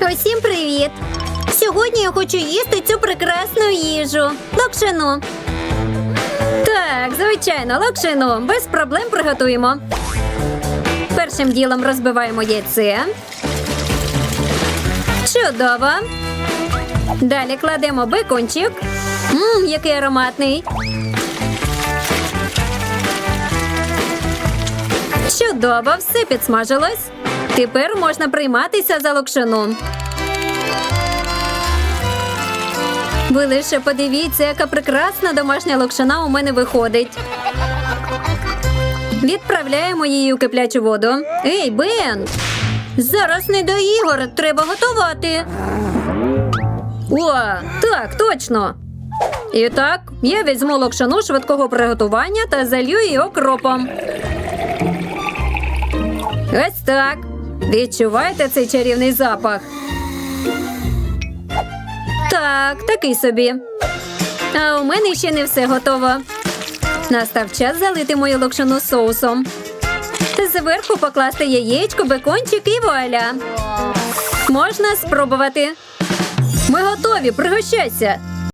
Усім привіт! Сьогодні я хочу їсти цю прекрасну їжу. Локшину. Так, звичайно, локшину. Без проблем приготуємо. Першим ділом розбиваємо яйце. Чудово. Далі кладемо бекончик. Мм, який ароматний. Чудово, все підсмажилось. Тепер можна прийматися за локшину. Ви лише подивіться, яка прекрасна домашня локшина у мене виходить. Відправляємо її у киплячу воду. Ей, Бен! Зараз не до ігор, треба готувати. О, так, точно. І так, я візьму локшину швидкого приготування та залью її окропом. Ось так. Відчуваєте цей чарівний запах? Так, такий собі. А у мене ще не все готово. Настав час залити мою локшину соусом. Зверху покласти яєчко, бекончик і вуаля. Можна спробувати. Ми готові, пригощайся.